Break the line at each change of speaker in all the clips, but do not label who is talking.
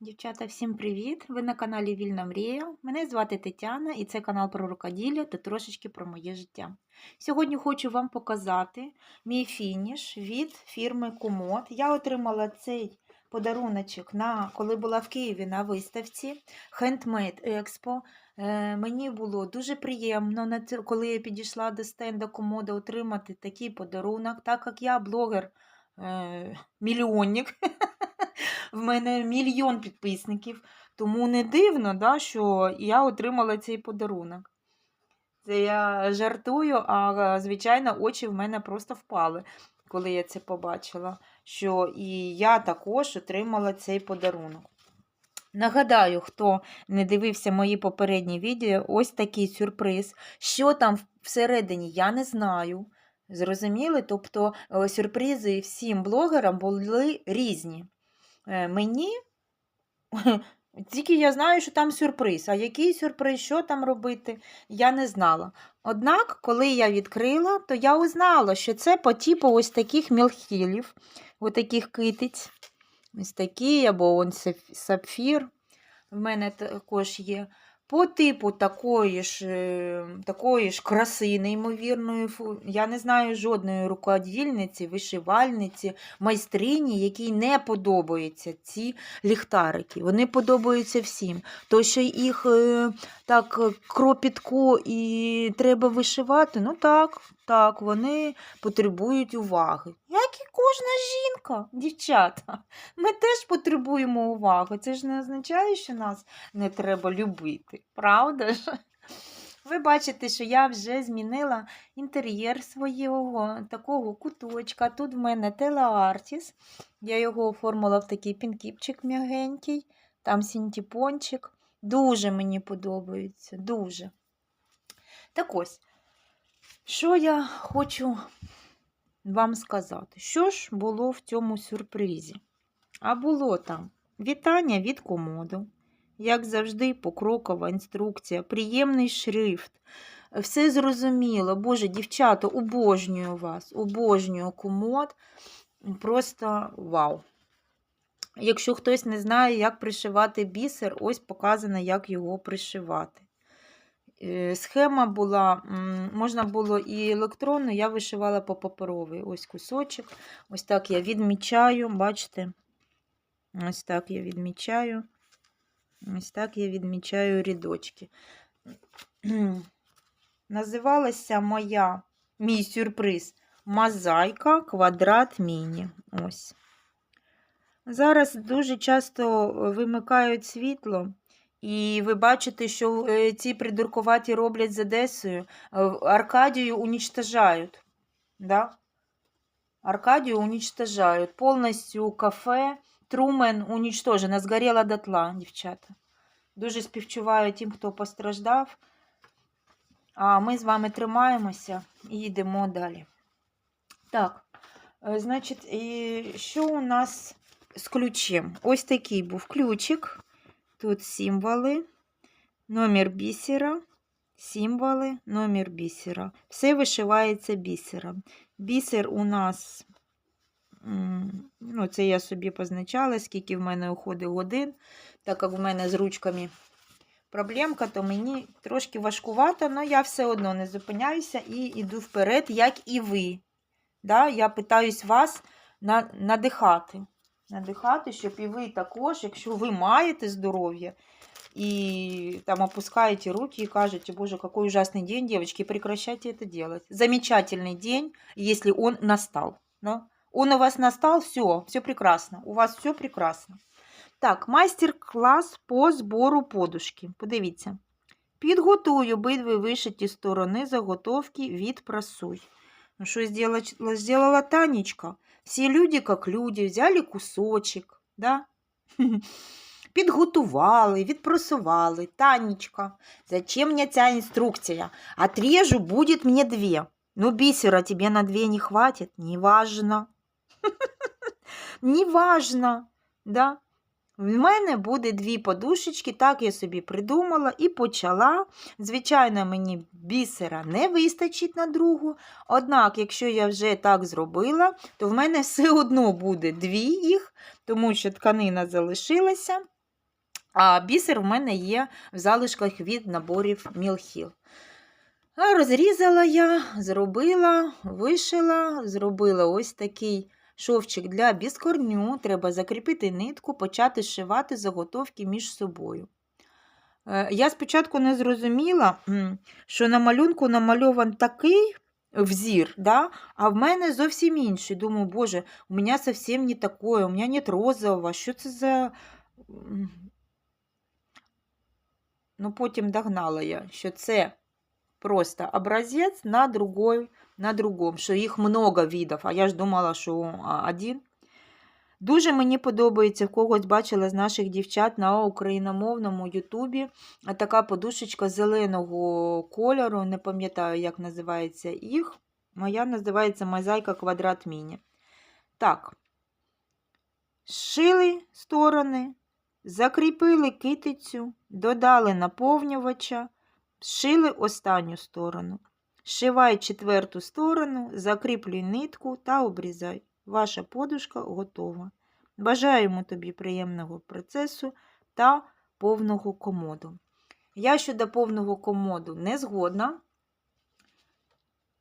Дівчата, всім привіт! Ви на каналі Вільна Мрія. Мене звати Тетяна і це канал про рукоділля та трошечки про моє життя. Сьогодні хочу вам показати мій фініш від фірми Комод. Я отримала цей подаруночок, на, коли була в Києві на виставці Handmade Expo. Е, мені було дуже приємно, коли я підійшла до стенда комода, отримати такий подарунок, так як я блогер. В мене мільйон підписників, тому не дивно, да, що я отримала цей подарунок. Це я жартую, а звичайно, очі в мене просто впали, коли я це побачила. Що і я також отримала цей подарунок. Нагадаю, хто не дивився мої попередні відео, ось такий сюрприз. Що там всередині, я не знаю. Зрозуміли? Тобто е, сюрпризи всім блогерам були різні. Е, Мені тільки я знаю, що там сюрприз. А який сюрприз, що там робити, я не знала. Однак, коли я відкрила, то я узнала, що це по типу ось таких мілхілів, ось таких китиць. Ось такі, або он сапфір. В мене також є. По типу такої ж, е, такої ж краси, неймовірної. Я не знаю жодної рукодільниці, вишивальниці, майстрині, якій не подобаються ці ліхтарики. Вони подобаються всім. То, що їх е, так кропітко і треба вишивати, ну так, так, вони потребують уваги. Як і кожна жінка, дівчата. Ми теж потребуємо уваги. Це ж не означає, що нас не треба любити, правда ж? Ви бачите, що я вже змінила інтер'єр свого такого куточка. Тут в мене телеартіс. Я його оформила в такий пінкіпчик м'ягенький, там синтепончик. Дуже мені подобається, дуже. Так ось, що я хочу вам сказати? Що ж було в цьому сюрпризі? А було там вітання від комоду. Як завжди, покрокова інструкція, приємний шрифт. Все зрозуміло. Боже, дівчата, обожнюю вас, обожнюю комод. Просто вау. Якщо хтось не знає, як пришивати бісер, ось показано, як його пришивати. Е, Схема була, можна було і електронну, я вишивала по паперовий. Ось кусочок. Ось так я відмічаю, бачите? Ось так я відмічаю. Ось так я відмічаю рядочки. Називалася моя, мій сюрприз Мозаїка квадрат міні. Ось. Зараз дуже часто вимикають світло, і ви бачите, що е, ці придуркуваті роблять з Одесою. е, Аркадію уничтожають. Да? Аркадію уничтожають. Повністю кафе Трумен уничтожено, згоріла дотла, дівчата. Дуже співчуваю тим, хто постраждав. А ми з вами тримаємося і йдемо далі. Так, е, значить, і що у нас з ключем? Ось такий був ключик. Тут символи, номер бісера, символи, номер бісера. Все вишивається бісером. Бісер у нас, ну, це я собі позначала, скільки в мене уходить годин, так як в мене з ручками проблемка, то мені трошки важкувато, але я все одно не зупиняюся і йду вперед, як і ви. Да? Я питаюсь вас на, надихати. Надихати, щоб і ви також, якщо ви маєте здоров'я, и там опускаете руки и кажете, боже, какой ужасный день, девочки, прекращайте это делать. Замечательный день, если он настал. Да? Он у вас настал, все, все прекрасно. У вас все прекрасно. Так, майстер-клас по збору подушки. Подивіться. Підготуй обидві вишиті сторони заготовки відпрасуй. Ну, що зробила, зробила Танечка? Всі люди, як люди, взяли кусочок, да? Підготували, відпрасували. Танечка, зачем мне ця інструкція? Отрежу, будет мне две. Ну, бисера тебе на две не хватит? Неважно. Неважно, да? В мене буде дві подушечки, так я собі придумала і почала. Звичайно, мені бісера не вистачить на другу. Однак, якщо я вже так зробила, то в мене все одно буде дві їх, тому що тканина залишилася. А бісер в мене є в залишках від наборів Мілхіл. Розрізала я, зробила, вишила, зробила ось такий шовчик для біскорню. Треба закріпити нитку, почати зшивати заготовки між собою. Е, Я спочатку не зрозуміла, що на малюнку намальован такий взір, да? а в мене зовсім інший. Думаю, боже, у мене зовсім не такое, у мене нет розового. Що це за. Ну, потім догнала я, що це просто образець на другой, на другому, що їх много видів, а я ж думала, що один. Дуже мені подобається, в когось бачила з наших дівчат на україномовному Ютубі така подушечка зеленого кольору, не пам'ятаю, як називається їх. Моя називається Мозаїка Квадрат Міні. Так, зшили сторони, закріпили китицю, додали наповнювача, зшили останню сторону. Зшивай четверту сторону, закріплюй нитку та обрізай. Ваша подушка готова. Бажаємо тобі приємного процесу та повного комоду. Я щодо повного комоду не згодна.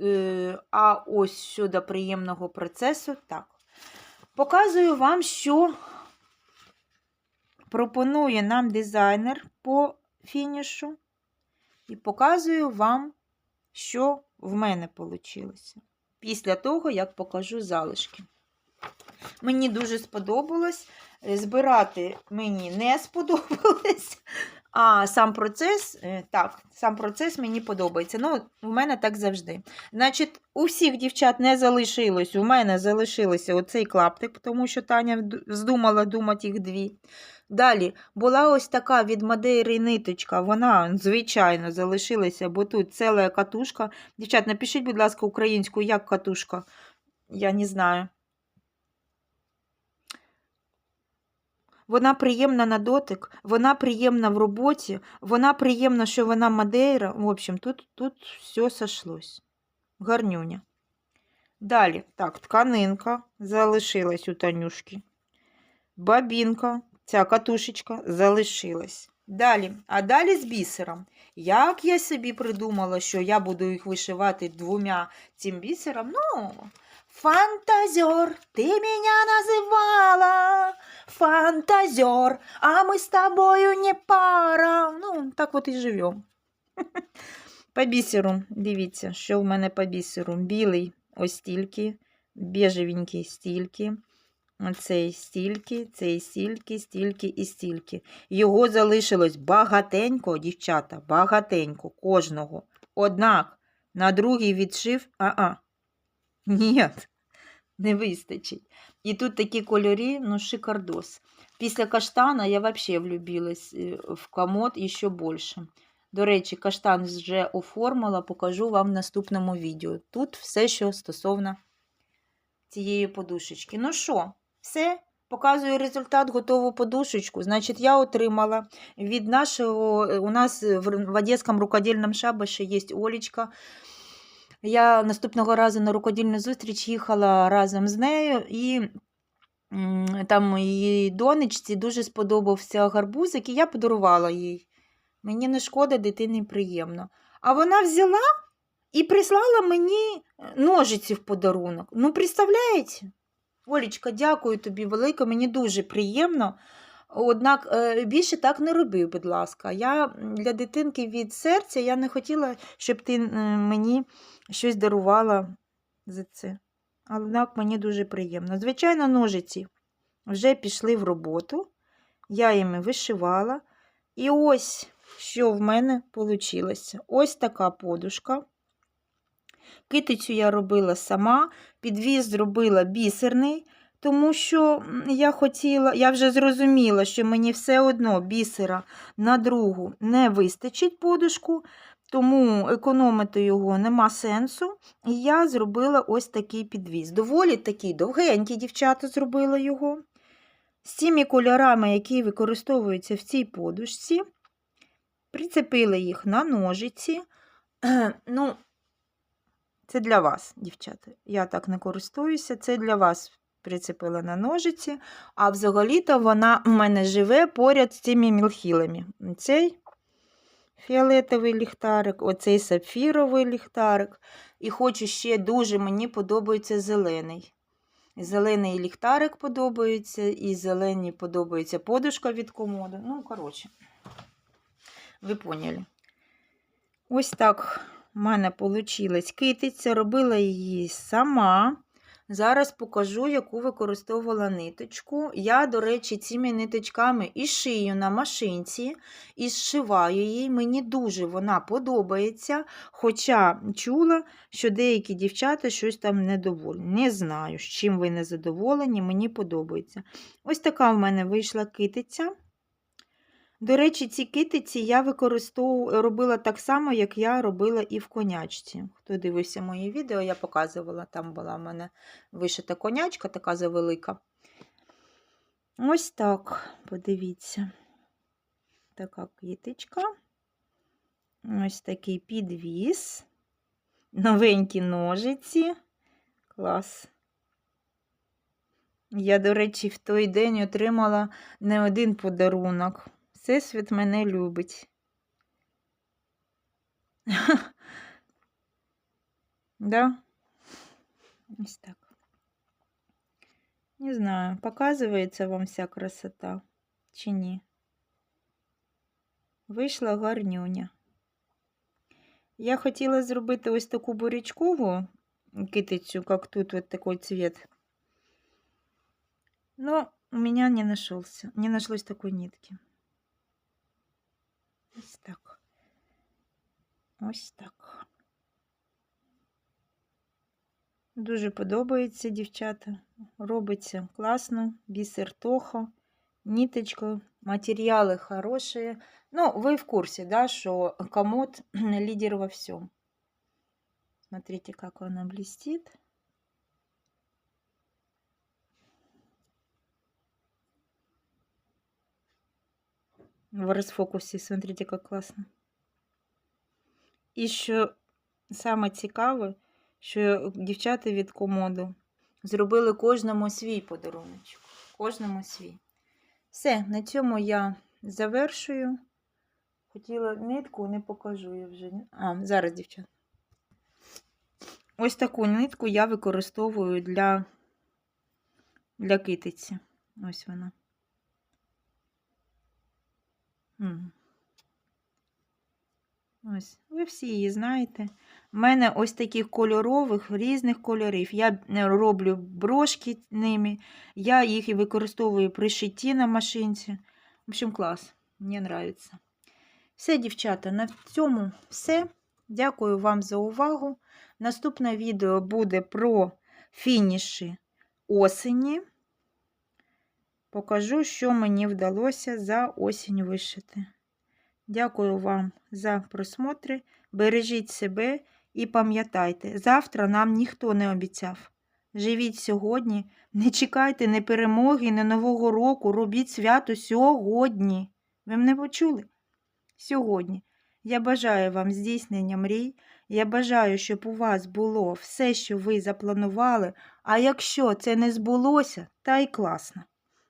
Е, А ось щодо приємного процесу, так. Показую вам, що пропонує нам дизайнер по фінішу. І показую вам, що в мене вийшло. Після того, як покажу залишки. Мені дуже сподобалось. Е, Збирати мені не сподобалось. А сам процес, е, так, сам процес мені подобається. Ну, у мене так завжди. Значить, у всіх дівчат не залишилось, у мене залишилося оцей клаптик, тому що Таня вздумала думати їх дві. Далі була ось така від Мадейри ниточка, вона, звичайно, залишилася, бо тут ціла катушка. Дівчат, напишіть, будь ласка, українську, як катушка. Я не знаю. Вона приємна на дотик, вона приємна в роботі, вона приємна, що вона мадейра. В общем, тут, тут все сошлось. Гарнюня. Далі, так, тканинка залишилась у Танюшки. Бабінка, ця катушечка залишилась. Далі, а далі з бісером. Як я собі придумала, що я буду їх вишивати двома цим бісером? Ну, фантазер, ти мене називала. Фантазер, а мы с тобою не пара. Ну, так от і живемо. По бісеру, дивіться, що в мене по бісеру. Білий ось стільки, бежевенький стільки, оцей стільки, цей стільки, стільки і стільки. Його залишилось багатенько, дівчата, багатенько, кожного. Однак на другий відшив, а-а, ні, не вистачить. І тут такі кольори, ну, шикардос. Після каштана я взагалі влюбилась е, в комод і ще більше. До речі, каштан вже оформила, покажу вам в наступному відео. Тут все, що стосовно цієї подушечки. Ну що, все, показую результат, готову подушечку. Значить, я отримала від нашого, е, у нас в в Одеському рукодільному шабаші є Олечка. Я наступного разу на рукодільну зустріч їхала разом з нею, і там її донечці дуже сподобався гарбузик, і я подарувала їй. Мені не шкода, дитині приємно. А вона взяла і прислала мені е, ножиці в подарунок. Ну, представляєте? Олічка, дякую тобі велике, мені дуже приємно. Однак е, більше так не роби, будь ласка. Я для дитинки від серця я не хотіла, щоб ти мені щось дарувала за це. Однак мені дуже приємно. Звичайно, ножиці вже пішли в роботу. Я їми вишивала. І ось що в мене вийшло. Ось така подушка. Китицю я робила сама, підвіз зробила бісерний, тому що я хотіла, я вже зрозуміла, що мені все одно бісера на другу не вистачить подушку, тому економити його нема сенсу. І я зробила ось такий підвіз. Доволі такий довгенький дівчата зробила його. З цими кольорами, які використовуються в цій подушці, прицепили їх на ножиці. Ну, це для вас, дівчата. Я так не користуюся. Це для вас прицепила на ножиці, а взагалі-то вона у мене живе поряд з цими мілхілами. Цей фіолетовий ліхтарик, оцей сапфіровий ліхтарик. І хочу ще дуже мені подобається зелений. Зелений ліхтарик подобається, і зелені подобається подушка від комоду. Ну, коротше, ви поняли. Ось так в мене вийшла китиця, робила її сама. Зараз покажу, яку використовувала ниточку. Я, до речі, цими ниточками і шию на машинці, і зшиваю її. Мені дуже вона подобається. Хоча чула, що деякі дівчата щось там недовольні. Не знаю, з чим ви не задоволені, мені подобається. Ось така в мене вийшла китиця. До речі, ці китиці я використовувала, робила так само, як я робила і в конячці. Хто дивився моє відео, я показувала, там була в мене вишита конячка, така завелика. Ось так, подивіться. Така китичка. Ось такий підвіз. Новенькі ножиці. Клас. Я, до речі, в той день отримала не один подарунок. Всесвіт мене любить. да? Ось так. Не знаю, показується вам вся красота чи ні. Вийшла гарнюня. Я хотіла зробити ось таку бурячкову китицю, як тут вот такой цвет. Но у меня не нашелся, не нашлось такой нитки. Ось так. Ось так. Дуже подобається, дівчата. Робиться класно, бісер тохо, ниточка, матеріали хороші. Ну, ви в курсі, да, що комод лідер во всем. Смотрите, как она блестит. В розфокусі, смотрите, як класно. І що саме цікаве, що дівчата від комоду зробили кожному свій подаруночок. Кожному свій. Все, на цьому я завершую. Хотіла нитку, не покажу я вже. А, зараз, дівчата. Ось таку нитку я використовую для, для китиці. Ось вона. Ось, ви всі її знаєте. У мене ось таких кольорових, різних кольорів. Я е, роблю брошки ними, я їх і використовую при шитті на машинці. В общем, клас. Мені подобається. Все, дівчата, на цьому все. Дякую вам за увагу. Наступне відео буде про фініші осені. Покажу, що мені вдалося за осінь вишити. Дякую вам за просмотри. Бережіть себе і пам'ятайте, завтра нам ніхто не обіцяв. Живіть сьогодні, не чекайте ні перемоги, ні Нового року, робіть свято сьогодні. Ви мене почули? Сьогодні. Я бажаю вам здійснення мрій. Я бажаю, щоб у вас було все, що ви запланували. А якщо це не збулося, та й класно.